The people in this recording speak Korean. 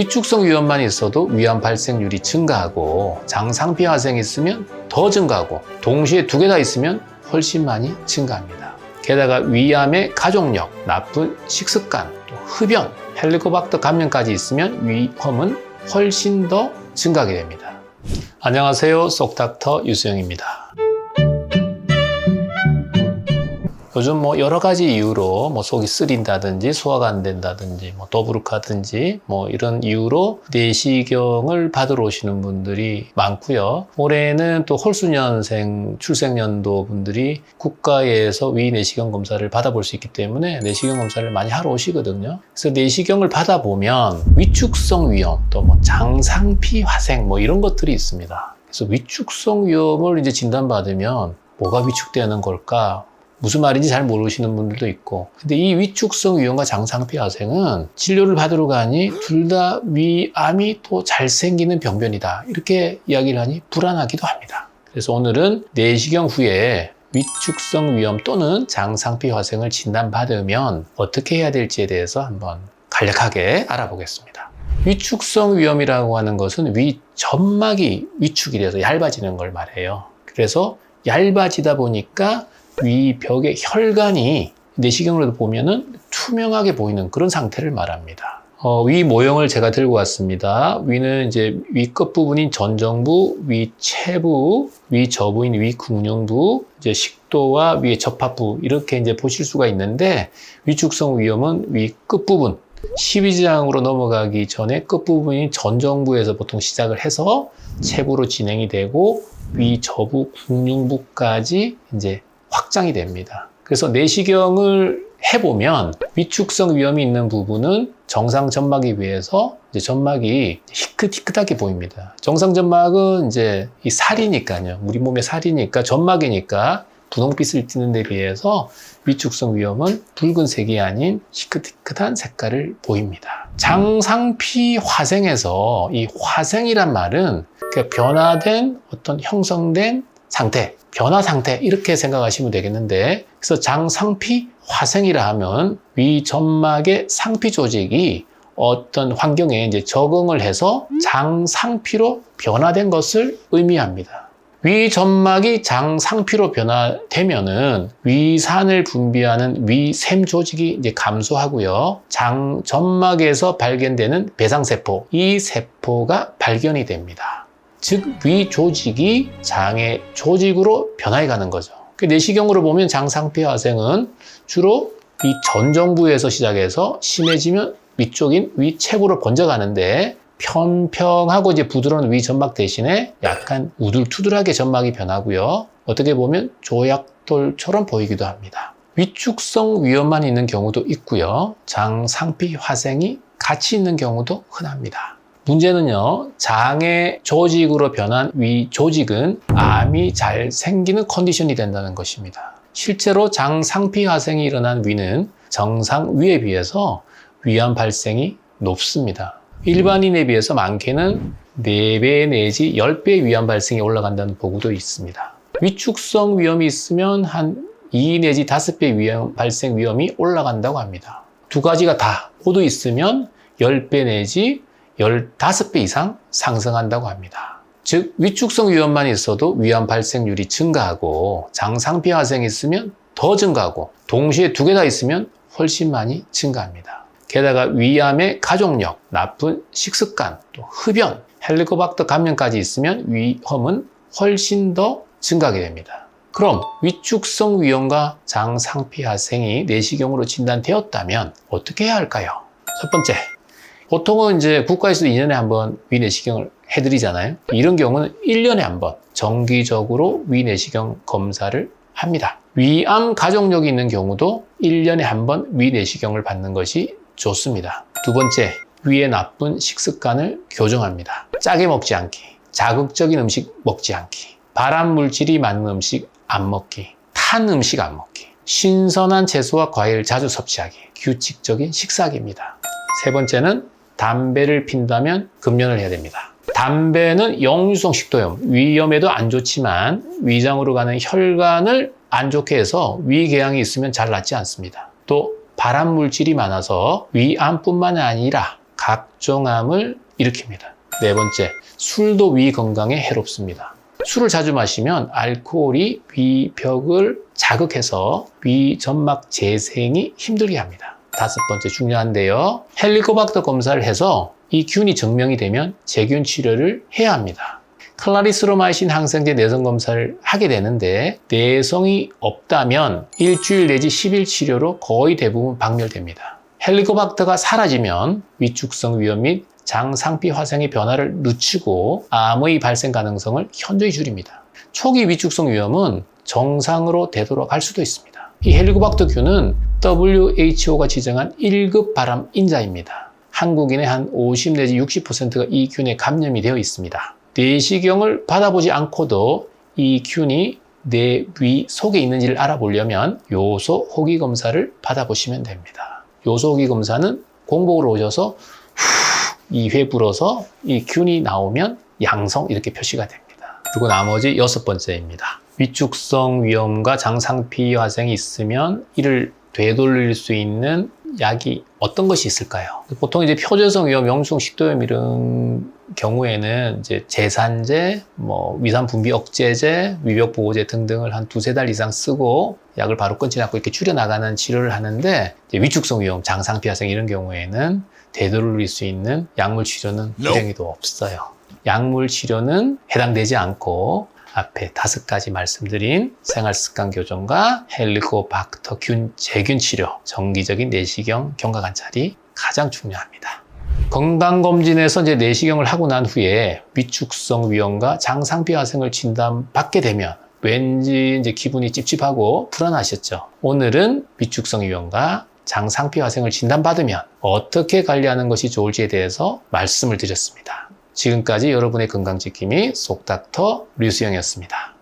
위축성 위염만 있어도 위암 발생률이 증가하고 장상피 화생이 있으면 더 증가하고 동시에 두 개 다 있으면 훨씬 많이 증가합니다. 게다가 위암의 가족력, 나쁜 식습관, 또 흡연, 헬리코박터 감염까지 있으면 위험은 훨씬 더 증가하게 됩니다. 안녕하세요. 쏙닥터 유수영입니다. 요즘 뭐 여러 가지 이유로 뭐 속이 쓰린다든지 소화가 안 된다든지 뭐 더부룩하든지 뭐 이런 이유로 내시경을 받으러 오시는 분들이 많고요. 올해는 또 홀수년생 출생연도 분들이 국가에서 위 내시경 검사를 받아볼 수 있기 때문에 내시경 검사를 많이 하러 오시거든요. 그래서 내시경을 받아보면 위축성 위염 또뭐 장상피 화생 뭐 이런 것들이 있습니다. 그래서 위축성 위염을 이제 진단받으면 뭐가 위축되는 걸까? 무슨 말인지 잘 모르시는 분들도 있고. 근데 이 위축성 위염과 장상피 화생은 진료를 받으러 가니 둘 다 위암이 또 잘 생기는 병변이다. 이렇게 이야기를 하니 불안하기도 합니다. 그래서 오늘은 내시경 후에 위축성 위염 또는 장상피 화생을 진단받으면 어떻게 해야 될지에 대해서 한번 간략하게 알아보겠습니다. 위축성 위염이라고 하는 것은 위 점막이 위축이 돼서 얇아지는 걸 말해요. 그래서 얇아지다 보니까 위 벽의 혈관이 내시경으로 보면은 투명하게 보이는 그런 상태를 말합니다. 어, 위 모형을 제가 들고 왔습니다. 위는 이제 위 끝 부분인 전정부, 위 체부, 위 저부인 위 궁룡부, 이제 식도와 위의 접합부 이렇게 이제 보실 수가 있는데 위축성 위염은 위 끝 부분 12지장으로 넘어가기 전에 끝 부분인 전정부에서 보통 시작을 해서 체부로 진행이 되고 위 저부 궁룡부까지 이제 확장이 됩니다. 그래서 내시경을 해보면 위축성 위험이 있는 부분은 정상 점막에 비해서 점막이 희끗희끗하게 보입니다. 정상 점막은 이제 이 살이니까요. 우리 몸의 살이니까 점막이니까 분홍빛을 띠는 데 비해서 위축성 위험은 붉은색이 아닌 희끗희끗한 색깔을 보입니다. 장상피 화생에서 이 화생이란 말은 그 변화된 어떤 형성된 상태, 변화 상태 이렇게 생각하시면 되겠는데 그래서 장상피 화생이라 하면 위 점막의 상피 조직이 어떤 환경에 이제 적응을 해서 장상피로 변화된 것을 의미합니다. 위 점막이 장상피로 변화되면은 위산을 분비하는 위샘 조직이 이제 감소하고요. 장 점막에서 발견되는 배상세포, 이 세포가 발견이 됩니다. 즉, 위 조직이 장의 조직으로 변화해 가는 거죠. 그 내시경으로 보면 장상피 화생은 주로 위 전정부에서 시작해서 심해지면 위쪽인 위체부로 번져가는데 편평하고 이제 부드러운 위 점막 대신에 약간 우둘투둘하게 점막이 변하고요. 어떻게 보면 조약돌처럼 보이기도 합니다. 위축성 위염만 있는 경우도 있고요. 장상피 화생이 같이 있는 경우도 흔합니다. 문제는요, 장의 조직으로 변한 위 조직은 암이 잘 생기는 컨디션이 된다는 것입니다. 실제로 장 상피 화생이 일어난 위는 정상 위에 비해서 위암 발생이 높습니다. 일반인에 비해서 많게는 4배 내지 10배 위암 발생이 올라간다는 보고도 있습니다. 위축성 위험이 있으면 한 2 내지 5배 위험, 발생 위험이 올라간다고 합니다. 두 가지가 다 모두 있으면 10배 내지 15배 이상 상승한다고 합니다. 즉, 위축성 위험만 있어도 위암 발생률이 증가하고 장상피 화생이 있으면 더 증가하고 동시에 두 개 다 있으면 훨씬 많이 증가합니다. 게다가 위암의 가족력, 나쁜 식습관, 또 흡연, 헬리코박터 감염까지 있으면 위험은 훨씬 더 증가하게 됩니다. 그럼 위축성 위험과 장상피 화생이 내시경으로 진단되었다면 어떻게 해야 할까요? 첫 번째, 보통은 이제 국가에서 2년에 한 번 위내시경을 해드리잖아요. 이런 경우는 1년에 한 번 정기적으로 위내시경 검사를 합니다. 위암 가족력이 있는 경우도 1년에 한 번 위내시경을 받는 것이 좋습니다. 두 번째, 위에 나쁜 식습관을 교정합니다. 짜게 먹지 않기, 자극적인 음식 먹지 않기, 발암 물질이 많은 음식 안 먹기, 탄 음식 안 먹기, 신선한 채소와 과일 자주 섭취하기, 규칙적인 식사기입니다. 세 번째는 담배를 핀다면 금연을 해야 됩니다. 담배는 역류성 식도염, 위염에도 안 좋지만 위장으로 가는 혈관을 안 좋게 해서 위궤양이 있으면 잘 낫지 않습니다. 또 발암 물질이 많아서 위암뿐만 아니라 각종암을 일으킵니다. 네 번째, 술도 위 건강에 해롭습니다. 술을 자주 마시면 알코올이 위벽을 자극해서 위 점막 재생이 힘들게 합니다. 다섯 번째 중요한데요. 헬리코박터 검사를 해서 이 균이 증명이 되면 재균 치료를 해야 합니다. 클라리스로마이신 항생제 내성 검사를 하게 되는데 내성이 없다면 일주일 내지 10일 치료로 거의 대부분 박멸됩니다. 헬리코박터가 사라지면 위축성 위염 및장 상피 화상의 변화를 늦추고 암의 발생 가능성을 현저히 줄입니다. 초기 위축성 위염은 정상으로 되돌아갈 수도 있습니다. 이 헬리코박터 균은 WHO가 지정한 1급 발암 인자입니다. 한국인의 한 50 내지 60%가 이 균에 감염이 되어 있습니다. 내시경을 받아보지 않고도 이 균이 내 위 속에 있는지를 알아보려면 요소 호기 검사를 받아보시면 됩니다. 요소 호기 검사는 공복으로 오셔서 후 2회 불어서 이 균이 나오면 양성 이렇게 표시가 됩니다. 그리고 나머지 여섯 번째입니다. 위축성 위염과 장상피 화생이 있으면 이를 되돌릴 수 있는 약이 어떤 것이 있을까요? 보통 이제 표재성 위염, 영수성 식도염 이런 경우에는 이제 제산제, 뭐 위산 분비 억제제, 위벽 보호제 등등을 한 두세 달 이상 쓰고 약을 바로 끊지 않고 이렇게 줄여 나가는 치료를 하는데 위축성 위염, 장상피 화생 이런 경우에는 되돌릴 수 있는 약물 치료는 불행히도 없어요. 약물 치료는 해당되지 않고 앞에 다섯 가지 말씀드린 생활습관 교정과 헬리코박터균 재균 치료, 정기적인 내시경 경과 관찰이 가장 중요합니다. 건강검진에서 이제 내시경을 하고 난 후에 위축성 위염과 장상피 화생을 진단받게 되면 왠지 이제 기분이 찝찝하고 불안하셨죠. 오늘은 위축성 위염과 장상피 화생을 진단받으면 어떻게 관리하는 것이 좋을지에 대해서 말씀을 드렸습니다. 지금까지 여러분의 건강지킴이 속닥터 류수영이었습니다.